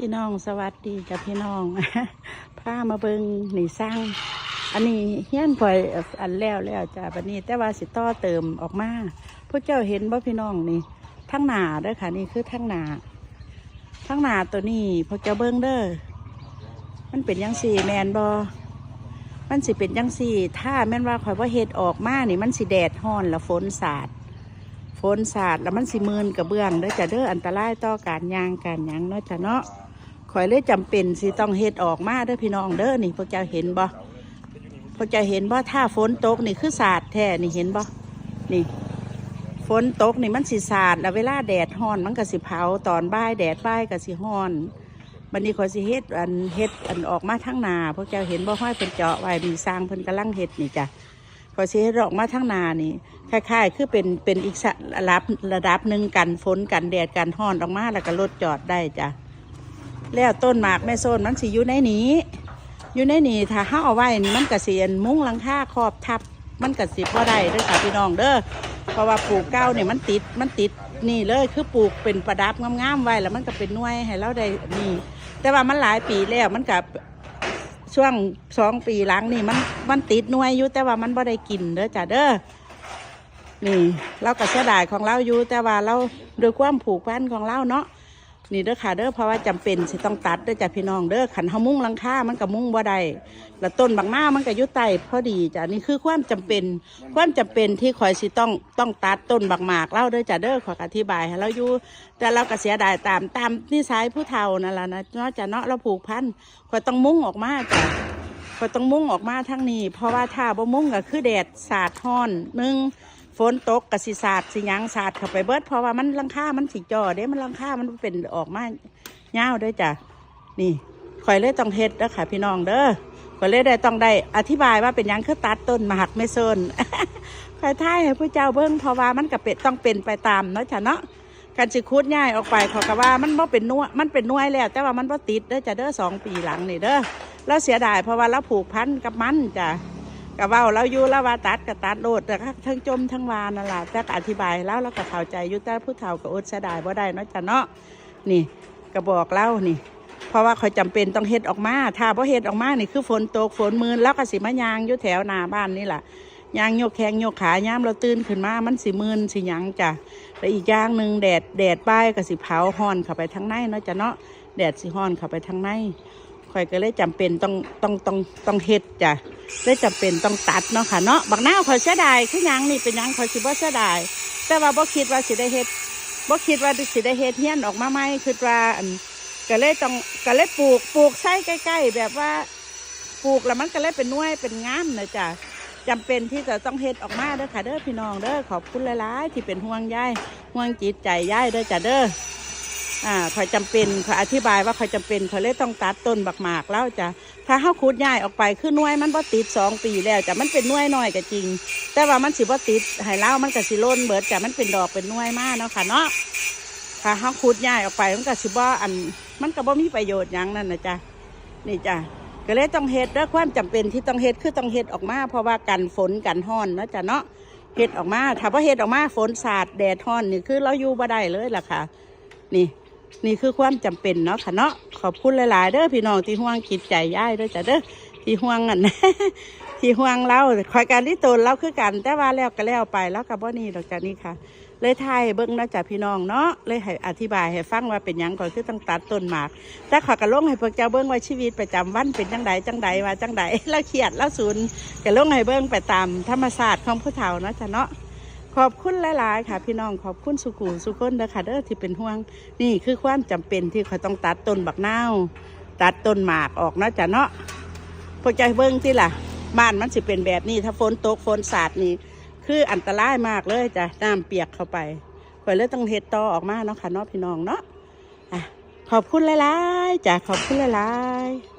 พี่น้องสวัสดีจ้ะพี่น้องพามาเบิงหนี่สร้าง อันนี้เฮี้ยนปล่อยอันแล้วแล้วจ้ะบัดนี้ แต่ว่าสิต่อเติมออกมาพวกเจ้าเห็นบ่พี่น้องนี่ทั้งหนาเด้อค่ะนี่คือทั้งหนาทั้งหนาตัวนี้พวกเจ้าเบิงเด้อมันเป็นยังสี่แมนบอมันสิเป็นยังสี่ ถ้าแม่นว่าข่อยว่าเฮ็ดออกมานี่มันสิแดดฮ้อนแล้วฝนสาดฝนสาดแล้วมันสิมืนกระเบื้องเด้อจ้ะเด้ออันตรายต่อการยางการยังเนาะจ้ะเนาะ ข่อยเลยจำเป็นสิต้องเฮ็ดออกมาเด้อพี่น้องเด้อนี่พวกเจ้าเห็นบ่พวกเจ้าเห็นบ่ถ้าฝนตกนี่คือสาดแท้นี่เห็นบ่นี่ฝนตกนี่มันสิสาดแล้วเวลาแดดฮ้อนมันก็สิเผาตอนบ่ายแดดบ่ายก็สิฮ้อนบัดนี้ข่อยสิเฮ็ดอันเฮ็ดอันออกมาทั้งนาพวกเจ้าเห็นบ่ห้อยเพิ่นเจาะไว้มีสร้างเพิ่นกำลังเฮ็ดนี่จ้ะพอสิให้ดออกมาทั้งนานี่คล้ายๆ คือเป็นเป็นอีกระดับระดับหนึ่งกันฝนกันแดดกันห้อนออกมาแล้วก็ลดจอดได้จ้ะ แล้วต้นหมากแม่โซนมันสิอยู่ในนี้ อยู่ในนี้ถ้าห้าเอาไว้นี่มันกระเสียนมุ้งหลังคาครอบทับ มันกระสิบ่ได้เด้อค่ะพี่น้องเด้อเพราะว่าปลูกเก้าเนี่ยมันติดมันติดนี่เลยคือปลูกเป็นประดับงามๆไว้แล้วมันก็เป็นน่วยให้เราได้นี่ แต่ว่ามันหลายปีแล้วมันกับช่วงสองปีหลังนี่มันมันติดน่วยอยู่แต่ว่ามันบ่ได้กินเด้อจ้ะเด้อนี่ เราก็เสียดายของเราอยู่แต่ว่าเราด้วยความผูกพันของเราเนาะ นี่เด้อค่ะเด้อเพราะว่าจำเป็นสิต้องตัดเด้อจ้ะพี่น้องเด้อขันเฮามุ้งลังค่ามันก็มุ้งบ่ได้แล้วต้นบางหน้ามันก็อยุไตพอดีจ้ะนี่คือความจำเป็น ความจำเป็นที่คอยสิต้องต้องตัดต้นบักหมากเล่าเด้อจ้ะเด้อขออธิบายให้เราอยู่แต่เราก็เสียดายตามตามนิสัยผู้เฒ่านั่นแหละนะนาะจ้ะเนาะเราผูกพันคอยต้องมุ้งออกมาจ้ะก็ต้องมุ่งออกมาทั้งนี้ เพราะว่าถ้าบ่มุ่งก็คือแดดสาดห้อนหนึ่ง ฝนตกกับสิสาดสิยังสาดเข้าไปเบิดเพราะว่ามันลังค่ามันสิจ่อเด้มันลังค่ามันเป็นออกมาเงาวด้วยจ้ะนี่ข่อยเลยต้องเฮ็ดเด้อค่ะพี่น้องเด้อข่อยเลยได้ต้องได้อธิบายว่าเป็นยังคือตัดต้นมากไม่ซนข่อยท้ายให้ผู้เจ้าเบิ่งเพราะว่ามันก็เป็นต้องเป็นไปตามเนาะจ้ะเนาะการสิคูดง่ายออกไปเขาก็ว่ามันบ่เป็นนัวมันเป็นน่วยแล้ว แต่ว่ามันบ่ติดเด้อจ้ะเด้อสองปีหลังนี่เด้อเราเสียดายเพราะว่าเราผูกพันกับมันจ้ะ กับว่าเราอยู่แล้วว่าตัดกับตัดโลดแต่ก็ทั้งจมทั้งวานนั่นแหละแต่อธิบายแล้วเราก็เข้าใจอยู่แต่ผู้เฒ่าก็อดเสียดายบ่ได้เนาะจ้ะเนาะนี่ก็บอกเล่านี่ เพราะว่าเขาจำเป็นต้องเฮ็ดออกมา ถ้าพอเฮ็ดออกมานี่คือฝนตกฝนมืนแล้วก็สิมายางอยู่แถวหน้าบ้านนี่แหละยางโยกแข้งโยกขายามเราตื่นขึ้นมา มันสิมืนสิยังจ้ะแล้วอีกอย่างหนึ่งแดดแดดป้ายก็สิเผาห้อนเข้าไปทางในเนาะจ้ะเนาะแดดสิห้อนเข้าไปทางใน ข่อยก็เลยจำเป็นต้องต้องต้องต้องเฮ็ดจ้ะเลยจำเป็นต้องตัดเนาะค่ะเนาะบางหน้าข่อยเสียดายคือยังนี่เป็นยังข่อยสิบ่เสียดายแต่ว่าบ่คิดว่าสิได้เฮ็ดบ่คิดว่าสิได้เฮ็ดเฮียนออกมาใหม่คือว่าอันก็เลยต้องก็เลยปลูกปลูกใส่ใกล้ ๆ แบบว่าปลูกแล้วมันก็เลยเป็นน่วยเป็นงามนะจ้ะจำเป็นที่จะต้องเฮ็ดออกมาเด้อค่ะเด้อพี่น้องเด้อขอบคุณหลายๆที่เป็นห่วงยายห่วงจิตใจยายเด้อจ้ะเด้อ อ่าคอยจำเป็นคอยอธิบายว่าคอยจำเป็นคอยเลยต้องตัดต้นบักหมากแล้วจ้ะถ้าเฮาขุดย้ายออกไปคือน่วยมันบ่ติดสองปีแล้วจ้ะมันเป็นน่วยน้อยก็จริง แต่ว่ามันสิบ่ติดให้เล่ามันก็สิล่นเบิดจ้ะมันเป็นดอกเป็นน่วยมากเนาะค่ะเนาะถ้าเฮาขุดย้ายออกไปมันก็สิบ่อันมันก็บ่มีประโยชน์หยังนั่นนะจ้ะนี่จ้ะก็เลยต้องเฮ็ดด้วยความจำเป็นที่ต้องเฮ็ดคือต้องเฮ็ดออกมาเพราะว่ากันฝนกันห้อนนะจ้ะเนาะเฮ็ดออกมาถ้าบ่เฮ็ดออกมาฝนสาดแดดห้อนนี่คือเราอยู่บ่ได้เลยล่ะค่ะ นี่ นี่คือความจำเป็นเนาะค่ะเนาะขอบคุณหลายๆเด้อพี่น้องที่ห่วงจิตใจย่ายเด้อจ้ะเด้อที่ห่วงอันที่ห่วงเราคอยการที่ตนเราคือกัน แต่ว่าแล้วก็แล้วไปแล้วกับว่านี่ดอกจากนี้ค่ะ เลยทายเบิ้งเนาะจ้ะพี่น้องเนาะเลยให้อธิบายให้ฟังว่าเป็นยังก่อนคือต้องตัดต้นหมากแต่ขอกระลงให้พวกเจ้าเบิ้งว่าชีวิตประจำวันเป็นจังใดจังใดว่าจังใดแล้วเครียดแล้วศูนย์กระลงให้เบิ้งไปตามธรรมศาสตร์ของผู้เฒ่าเนาะจ้ะเนาะ ขอบคุณหลาย ๆ ค่ะ พี่น้องขอบคุณสุกูสุก้นเด้อค่ะเด้อที่เป็นห่วง นี่คือความจำเป็นที่เขาต้องตัดต้นบักนาวตัดต้นหมากออกเนาะจ้ะเนาะพวกใจเบิ้งที่ล่ะ บ้านมันสิเป็นแบบนี้ถ้าฝนตกฝนสาดนี่คืออันตรายมากเลยจ้ะน้ำเปียกเข้าไปข่อยเลยต้องเฮ็ดต่อออกมาเนาะค่ะเนาะพี่น้องเนาะอะขอบคุณหลาย ๆจ้ะขอบคุณหลาย ๆ